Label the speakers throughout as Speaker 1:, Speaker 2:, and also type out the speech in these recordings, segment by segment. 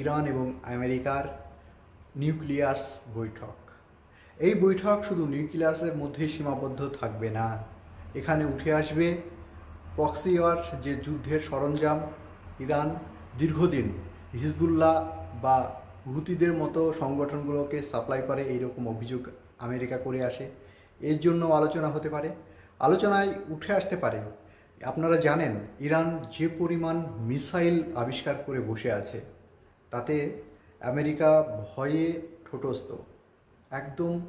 Speaker 1: Iran এবং আমেরিকার nucleus বৈঠক। এই বৈঠক শুধু নিউক্লিয়াসের মধ্যেই সীমাবদ্ধ থাকবে না। এখানে উঠে আসবে পক্সিওয়ার যে যুদ্ধের সরঞ্জাম, ইরান দীর্ঘদিন হিজবুল্লাহ বা হুতিদের মতো সংগঠনগুলোকে সাপ্লাই করে এইরকম অভিযোগ আমেরিকা করে আসে। এর জন্য আলোচনা হতে পারে। আলোচনায় উঠে আসতে পারে। আপনারা জানেন, ইরান যে পরিমাণ মিসাইল আবিষ্কার করে বসে আছে তাতে আমেরিকা ভয়ে ঠোঁটস্থ। একদম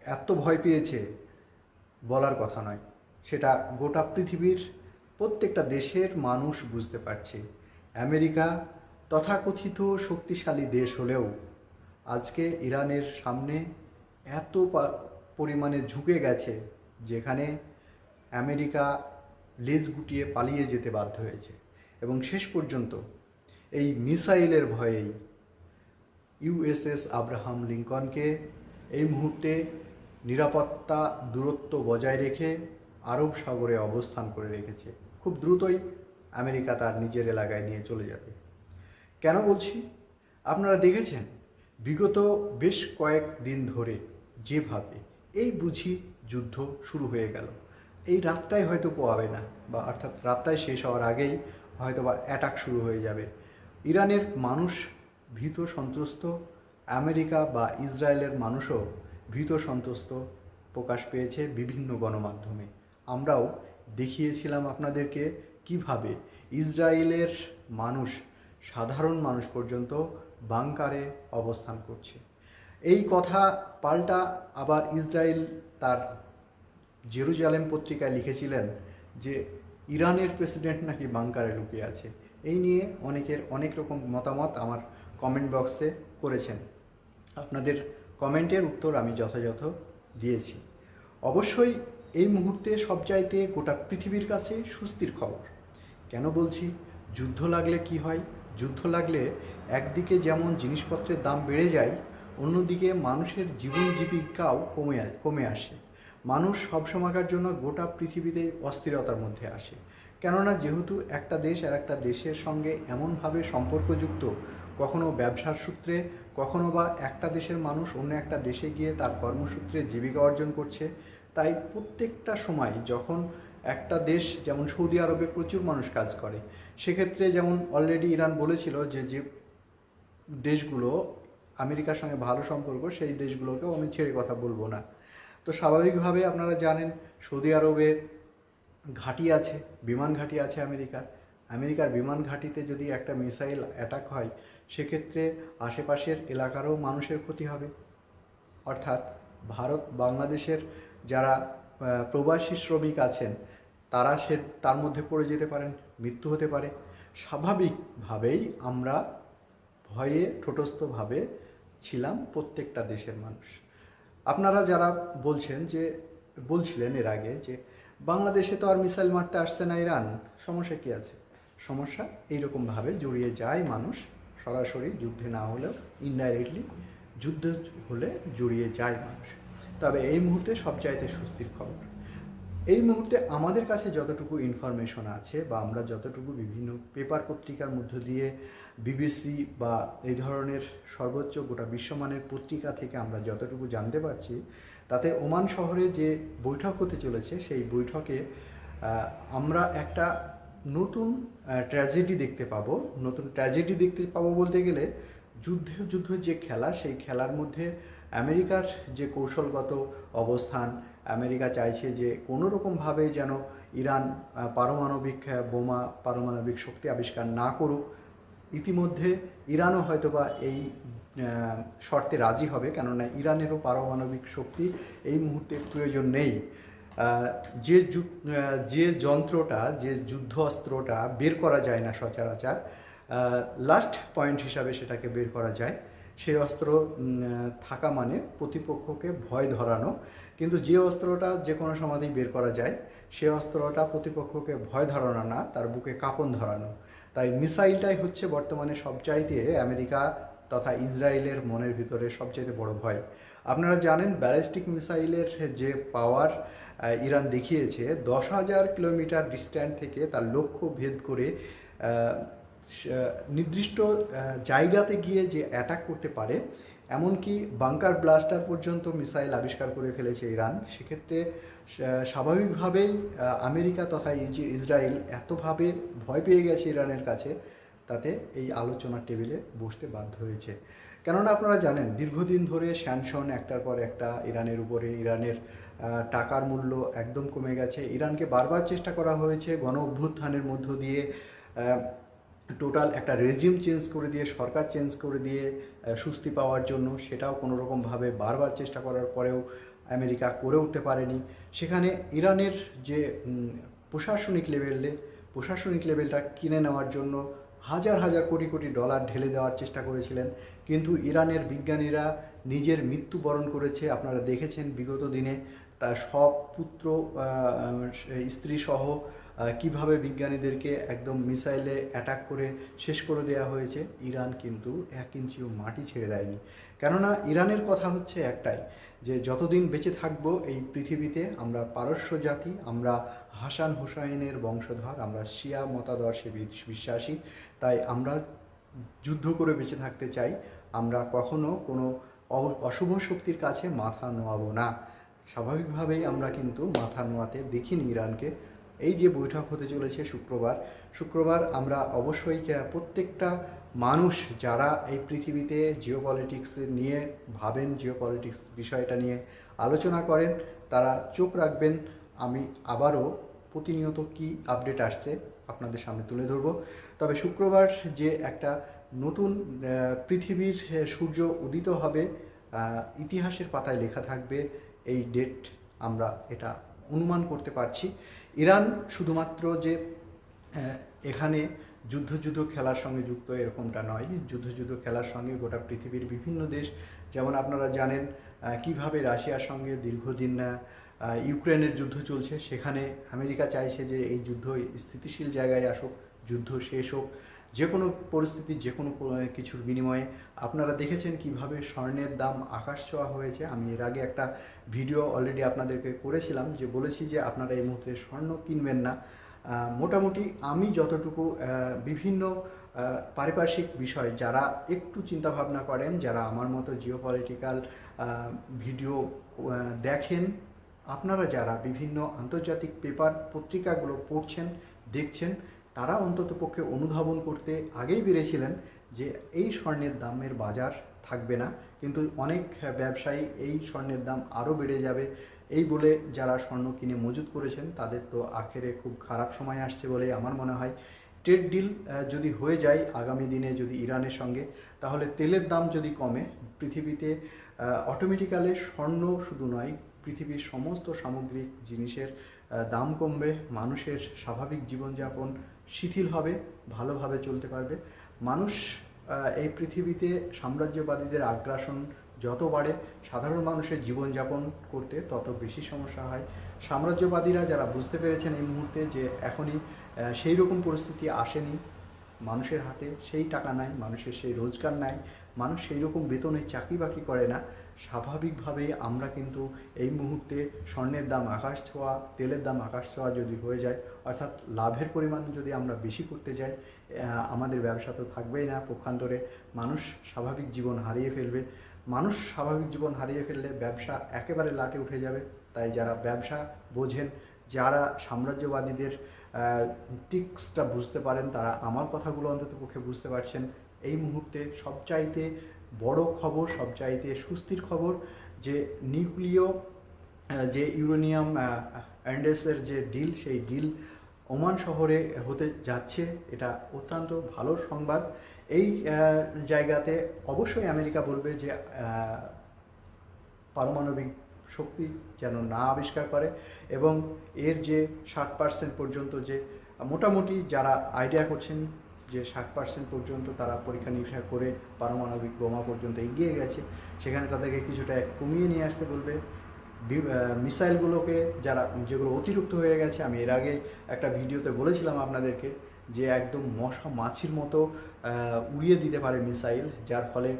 Speaker 1: এত ভয় পেয়েছে বলার কথা নয়। সেটা গোটা পৃথিবীর প্রত্যেকটা দেশের মানুষ বুঝতে পারছে। আমেরিকা তথাকথিত শক্তিশালী দেশ হলেও আজকে ইরানের সামনে এত পরিমাণে ঝুঁকে গেছে যেখানে আমেরিকা লেজ গুটিয়ে পালিয়ে যেতে বাধ্য হয়েছে। এবং শেষ পর্যন্ত এই মিসাইলের ভয়েই ইউএসএস আব্রাহাম লিঙ্কনকে এই মুহূর্তে নিরাপত্তা দূরত্ব বজায় রেখে আরব সাগরে অবস্থান করে রেখেছে। খুব দ্রুতই আমেরিকা তার নিজের এলাকায় নিয়ে চলে যাবে। কেন বলছি? আপনারা দেখেছেন, বিগত বেশ কয়েক দিন ধরে যেভাবে এই বুঝি যুদ্ধ শুরু হয়ে গেল। এই রাতটাই হয়তো পোয়াবে না, বা অর্থাৎ রাতটাই শেষ হওয়ার আগেই হয়তো বা অ্যাটাক শুরু হয়ে যাবে। ইরানের মানুষ ভীত সন্ত্রস্ত, আমেরিকা বা ইসরায়েলের মানুষও ভীত সন্ত্রস্ত প্রকাশ পেয়েছে বিভিন্ন গণমাধ্যমে। আমরাও দেখিয়েছিলাম আপনাদেরকে কীভাবে ইসরায়েলের মানুষ, সাধারণ মানুষ পর্যন্ত বাংকারে অবস্থান করছে। এই কথা পাল্টা আবার ইসরায়েল তার জেরুজালেম পত্রিকায় লিখেছিলেন যে, ইরানের প্রেসিডেন্ট নাকি বাংকারে লুকিয়ে আছে। এই নিয়ে অনেকের অনেক রকম মতামত আমার কমেন্ট বক্সে করেছেন। আপনাদের কমেন্টের উত্তর আমি যথাযথ দিয়েছি। অবশ্যই এই মুহূর্তে সবচাইতে গোটা পৃথিবীর কাছে সুস্থির খবর। কেন বলছি? যুদ্ধ লাগলে কি হয়? যুদ্ধ লাগলে একদিকে যেমন জিনিসপত্রের দাম বেড়ে যায়, অন্যদিকে মানুষের জীবন জীবিকাও কমে কমে আসে। মানুষ সবসময়কার জন্য গোটা পৃথিবীতে অস্থিরতার মধ্যে আসে। কেননা যেহেতু একটা দেশ আর একটা দেশের সঙ্গে এমনভাবে সম্পর্কযুক্ত, কখনো ব্যবসার সূত্রে, কখনো বা একটা দেশের মানুষ অন্য একটা দেশে গিয়ে তার কর্মসূত্রে জীবিকা অর্জন করছে, তাই প্রত্যেকটা সময় যখন একটা দেশ, যেমন সৌদি আরবে প্রচুর মানুষ কাজ করে, সেক্ষেত্রে যেমন অলরেডি ইরান বলেছিল যে যে দেশগুলো আমেরিকার সঙ্গে ভালো সম্পর্ক, সেই দেশগুলোকেও আমি ছেড়ে কথা বলব না। তো স্বাভাবিকভাবে আপনারা জানেন, সৌদি আরবে ঘাঁটি আছে, বিমান ঘাঁটি আছে আমেরিকার। আমেরিকার বিমান ঘাঁটিতে যদি একটা মিসাইল অ্যাটাক হয়, সেক্ষেত্রে আশেপাশের এলাকারও মানুষের ক্ষতি হবে। অর্থাৎ ভারত, বাংলাদেশের যারা প্রবাসী শ্রমিক আছেন, তারা সে, তার মধ্যে পড়ে যেতে পারেন, মৃত্যু হতে পারে। স্বাভাবিকভাবেই আমরা ভয়ে ঠোঁটস্থভাবে ছিলাম প্রত্যেকটা দেশের মানুষ। আপনারা যারা বলছেন যে, বলছিলেন এর আগে যে বাংলাদেশে তো আর মিসাইল মারতে আসছে না ইরান। সমস্যা কি আছে? সমস্যা এইরকমভাবে জড়িয়ে যায় মানুষ সরাসরি যুদ্ধে না হলেও ইনডাইরেক্টলি যুদ্ধ হলে জড়িয়ে যায় মানুষ। তবে এই মুহূর্তে সবচাইতে স্বস্তির খবর। এই মুহূর্তে আমাদের কাছে যতটুকু ইনফরমেশন আছে বা আমরা যতটুকু বিভিন্ন পেপার পত্রিকার মধ্য দিয়ে বিবিসি বা এই ধরনের সর্বোচ্চ গোটা বিশ্বমানের পত্রিকা থেকে আমরা যতটুকু জানতে পারছি তাতে ওমান শহরে যে বৈঠক হতে চলেছে, সেই বৈঠকে আমরা একটা নতুন ট্র্যাজেডি দেখতে পাবো। নতুন ট্র্যাজেডি দেখতে পাবো বলতে গেলে যুদ্ধ যুদ্ধ যে খেলা, সেই খেলার মধ্যে আমেরিকার যে কৌশলগত অবস্থান, আমেরিকা চাইছে যে কোনো রকমভাবে যেন ইরান পারমাণবিক বোমা, পারমাণবিক শক্তি আবিষ্কার না করুক। ইতিমধ্যে ইরানও হয়তোবা এই শর্তে রাজি হবে, কেননা ইরানেরও পারমাণবিক শক্তি এই মুহূর্তে প্রয়োজন নেই। যে যু- যন্ত্রটা, যে যুদ্ধ অস্ত্রটা বের করা যায় না সচরাচর লাস্ট পয়েন্ট হিসাবে সেটাকে বের করা যায়। সেই অস্ত্র থাকা মানে প্রতিপক্ষকে ভয় ধরানো। কিন্তু যে অস্ত্রটা যে কোনো সময়তেই বের করা যায়, সে অস্ত্রটা প্রতিপক্ষকে ভয় ধরানো না, তার বুকে কাঁপন ধরানো। তাই মিসাইলটাই হচ্ছে বর্তমানে সবচাইতে আমেরিকা তথা ইসরায়েলের মনের ভিতরে সবচাইতে বড় ভয়। আপনারা জানেন, ব্যালিস্টিক মিসাইলের যে পাওয়ার ইরান দেখিয়েছে, দশ হাজার কিলোমিটার ডিস্ট্যান্ট থেকে তার লক্ষ্য ভেদ করে নির্দিষ্ট জায়গাতে গিয়ে যে অ্যাটাক করতে পারে, এমনকি বাংকার ব্লাস্টার পর্যন্ত মিসাইল আবিষ্কার করে ফেলেছে ইরান। সেক্ষেত্রে স্বাভাবিকভাবেই আমেরিকা তথা ইসরায়েল এতভাবে ভয় পেয়ে গেছে ইরানের কাছে তাতে এই আলোচনার টেবিলে বসতে বাধ্য হয়েছে। কেননা আপনারা জানেন, দীর্ঘদিন ধরে স্যাংশন একটার পর একটা ইরানের উপরে, ইরানের টাকার মূল্য একদম কমে গেছে। ইরানকে বারবার চেষ্টা করা হয়েছে গণ অভ্যুত্থানের মধ্য দিয়ে টোটাল একটা রেজিম চেঞ্জ করে দিয়ে, সরকার চেঞ্জ করে দিয়ে সুস্থি পাওয়ার জন্য সেটাও কোনো রকমভাবে বারবার চেষ্টা করার পরেও আমেরিকা করে উঠতে পারেনি। সেখানে ইরানের যে প্রশাসনিক লেভেলে, প্রশাসনিক লেভেলটা কিনে নেওয়ার জন্য হাজার হাজার কোটি কোটি ডলার ঢেলে দেওয়ার চেষ্টা করেছিলেন। কিন্তু ইরানের বিজ্ঞানীরা নিজের মৃত্যুবরণ করেছে। আপনারা দেখেছেন বিগত দিনে তার সব পুত্র স্ত্রী সহ কীভাবে বিজ্ঞানীদেরকে একদম মিসাইলে অ্যাটাক করে শেষ করে দেওয়া হয়েছে। ইরান কিন্তু এক ইঞ্চিও মাটি ছেড়ে দেয়নি। কেননা ইরানের কথা হচ্ছে একটাই, যে যতদিন বেঁচে থাকব এই পৃথিবীতে আমরা পারস্য জাতি, আমরা হাসান হুসাইনের বংশধর, আমরা শিয়া মতাদর্শে বিশ- বিশ্বাসী, তাই আমরা যুদ্ধ করে বেঁচে থাকতে চাই। আমরা কখনো কোনো অশুভ শক্তির কাছে মাথা নোয়াবো না। স্বাভাবিকভাবেই আমরা কিন্তু মাথা নোয়াতে দেখিনি ইরানকে। এই যে বৈঠক হতে চলেছে শুক্রবার শুক্রবার আমরা অবশ্যই প্রত্যেকটা মানুষ যারা এই পৃথিবীতে জিও পলিটিক্স নিয়ে ভাবেন জিও পলিটিক্স বিষয়টা নিয়ে আলোচনা করেন, তারা চোখ রাখবেন। আমি আবারও প্রতিনিয়ত কি আপডেট আসছে আপনাদের সামনে তুলে ধরবো। তবে শুক্রবার যে একটা নতুন পৃথিবীর সূর্য উদিত হবে ইতিহাসের পাতায় লেখা থাকবে, এই ডেট আমরা এটা অনুমান করতে পারছি। ইরান শুধুমাত্র যে এখানে যুদ্ধ যুদ্ধ খেলার সঙ্গে যুক্ত এরকমটা নয়। যুদ্ধ যুদ্ধ খেলার সঙ্গে গোটা পৃথিবীর বিভিন্ন দেশ, যেমন আপনারা জানেন কীভাবে রাশিয়ার সঙ্গে দীর্ঘদিন ইউক্রেনের যুদ্ধ চলছে, সেখানে আমেরিকা চাইছে যে এই যুদ্ধ স্থিতিশীল জায়গায় আসুক, যুদ্ধ শেষ হোক। যে কোনো পরিস্থিতি যে কোনো কিছুর বিনিময়ে। আপনারা দেখেছেন কীভাবে স্বর্ণের দাম আকাশ ছোঁয়া হয়েছে। আমি এর আগে একটা ভিডিও অলরেডি আপনাদেরকে করেছিলাম যে বলেছি যে আপনারা এই মুহূর্তে স্বর্ণ কিনবেন না। মোটামুটি আমি যতটুকু বিভিন্ন পারিপার্শ্বিক বিষয় যারা একটু চিন্তা ভাবনা করেন, যারা আমার মতো জিও পলিটিক্যাল ভিডিও দেখেন, আপনারা যারা বিভিন্ন আন্তর্জাতিক পেপার পত্রিকাগুলো পড়ছেন, দেখছেন তারা অন্তত পক্ষে অনুধাবন করতে আগেই বেড়েছিলেন যে এই স্বর্ণের দামের বাজার থাকবে না। কিন্তু অনেক ব্যবসায়ী এই স্বর্ণের দাম আরও বেড়ে যাবে। এই বলে যারা স্বর্ণ কিনে মজুত করেছেন, তাদের তো আখেরে খুব খারাপ সময় আসছে বলে আমার মনে হয়। ট্রেড ডিল যদি হয়ে যায় আগামী দিনে যদি ইরানের সঙ্গে, তাহলে তেলের দাম যদি কমে, পৃথিবীতে অটোমেটিক্যালি স্বর্ণ শুধু নয়, পৃথিবীর সমস্ত সামগ্রিক জিনিসের দাম কমবে। মানুষের স্বাভাবিক জীবনযাপন শিথিল হবে, ভালোভাবে চলতে পারবে। মানুষ এই পৃথিবীতে সাম্রাজ্যবাদীদের আগ্রাসন যত বাড়ে, সাধারণ মানুষের জীবনযাপন করতে তত বেশি সমস্যা হয়। সাম্রাজ্যবাদীরা যারা বুঝতে পেরেছেন এই মুহূর্তে যে এখনই সেই রকম পরিস্থিতি আসেনি, মানুষের হাতে সেই টাকা নাই, মানুষের সেই রোজগার নাই, মানুষ সেই রকম বেতনে চাকরি বাকরি করে না স্বাভাবিকভাবেই আমরা কিন্তু এই মুহূর্তে স্বর্ণের দাম, আকাশ ছোঁয়া, তেলের দাম, আকাশ ছোঁয়া যদি হয়ে যায়, অর্থাৎ লাভের পরিমাণ যদি আমরা বেশি করতে যাই আমাদের ব্যবসা তো থাকবেই না পক্ষান্তরে। মানুষ স্বাভাবিক জীবন হারিয়ে ফেলবে। মানুষ স্বাভাবিক জীবন হারিয়ে ফেললে ব্যবসা একেবারে লাটে উঠে যাবে। তাই যারা ব্যবসা বোঝেন, যারা সাম্রাজ্যবাদীদের টিক্সটা বুঝতে পারেন, তারা আমার কথাগুলো অন্তত পক্ষে বুঝতে পারছেন। এই মুহূর্তে সবচাইতে বড় খবর, সবচাইতে সুস্থির খবর, যে নিউক্লিয় যে ইউরেনিয়াম অ্যান্ডেসের যে ডিল, সেই ডিল ওমান শহরে হতে যাচ্ছে। এটা অত্যন্ত ভালো সংবাদ। এই জায়গাতে অবশ্যই আমেরিকা বলবে যে পারমাণবিক শক্তি যেন না আবিষ্কার করে এবং এর যে ষাট পার্সেন্ট পর্যন্ত যে, মোটামুটি যারা আইডিয়া করছেন যে ষাট পার্সেন্ট পর্যন্ত তারা পরীক্ষা নিরীক্ষা করে পারমাণবিক বোমা পর্যন্ত এগিয়ে গেছে, সেখানে তাদেরকে কিছুটা কমিয়ে নিয়ে আসতে বলবে। মিসাইলগুলোকে যারা, যেগুলো অতিরিক্ত হয়ে গেছে, আমি এর আগে একটা ভিডিওতে বলেছিলাম আপনাদেরকে যে একদম মশা মাছির মতো উড়িয়ে দিতে পারে মিসাইল, যার ফলে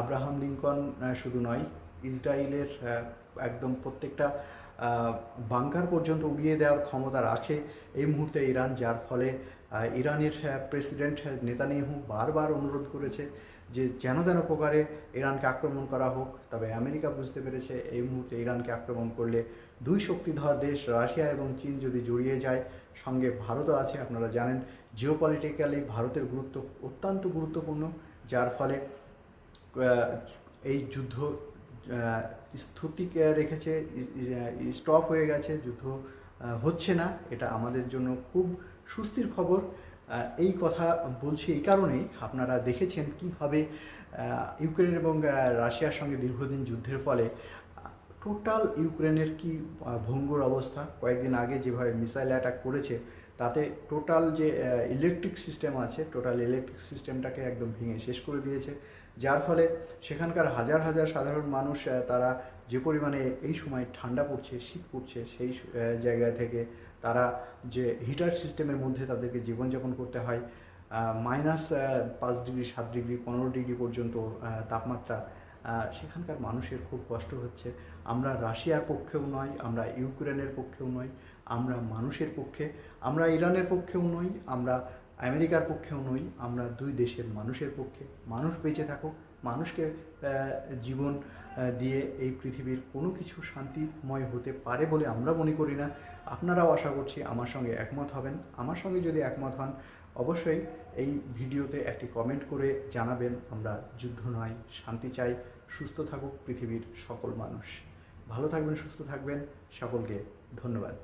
Speaker 1: আব্রাহাম লিঙ্কন শুধু নয়, ইসরায়েলের একদম প্রত্যেকটা বাংকার পর্যন্ত উড়িয়ে দেওয়ার ক্ষমতা রাখে এই মুহূর্তে ইরান, যার ফলে ইরানের প্রেসিডেন্ট নেতানিয়াহু বারবার অনুরোধ করেছে যে যেন তেন প্রকারে ইরানকে আক্রমণ করা হোক। তবে আমেরিকা বুঝতে পেরেছে এই মুহূর্তে ইরানকে আক্রমণ করলে দুই শক্তিধর দেশ, রাশিয়া এবং চীন যদি জড়িয়ে যায়, সঙ্গে ভারতও আছে। আপনারা জানেন জিওপলিটিক্যালি ভারতের গুরুত্ব অত্যন্ত গুরুত্বপূর্ণ, যার ফলে এই যুদ্ধ স্থিতি রেখেছে স্টপ হয়ে গেছে, যুদ্ধ হচ্ছে না। এটা আমাদের জন্য খুব সুস্থির খবর এই কথা বলছি এই কারণেই আপনারা দেখেছেন কীভাবে ইউক্রেন এবং রাশিয়ার সঙ্গে দীর্ঘদিন যুদ্ধের ফলে টোটাল ইউক্রেনের কি ভঙ্গুর অবস্থা? কয়েকদিন আগে যেভাবে মিসাইল অ্যাটাক করেছে, তাতে টোটাল যে ইলেকট্রিক সিস্টেম আছে, টোটাল ইলেকট্রিক সিস্টেমটাকে একদম ভেঙে শেষ করে দিয়েছে। যার ফলে সেখানকার হাজার হাজার সাধারণ মানুষ তারা যে পরিমাণে এই সময় ঠান্ডা পড়ছে, শীত পড়ছে, সেই জায়গা থেকে তারা যে হিটার সিস্টেমের মধ্যে তাদেরকে জীবনযাপন করতে হয় মাইনাস পাঁচ ডিগ্রি সাত ডিগ্রি পনেরো ডিগ্রি পর্যন্ত তাপমাত্রা সেখানকার মানুষের খুব কষ্ট হচ্ছে। আমরা রাশিয়ার পক্ষেও নয়, আমরা ইউক্রেনের পক্ষেও নয়, আমরা মানুষের পক্ষে, আমরা ইরানের পক্ষেও নই, আমরা আমেরিকার পক্ষেও নই, আমরা দুই দেশের মানুষের পক্ষে। মানুষ বেঁচে থাকুক মানুষকে জীবন দিয়ে এই পৃথিবীর কোনো কিছু শান্তিময় হতে পারে বলে আমরা মনে করি না। আপনারাও আশা করছি আমার সঙ্গে একমত হবেন। আমার সঙ্গে যদি একমত হন, অবশ্যই এই ভিডিওতে একটি কমেন্ট করে জানাবেন, আমরা যুদ্ধ নয়, শান্তি চাই, সুস্থ থাকুক পৃথিবীর সকল মানুষ। ভালো থাকবেন, সুস্থ থাকবেন, সকলকে ধন্যবাদ।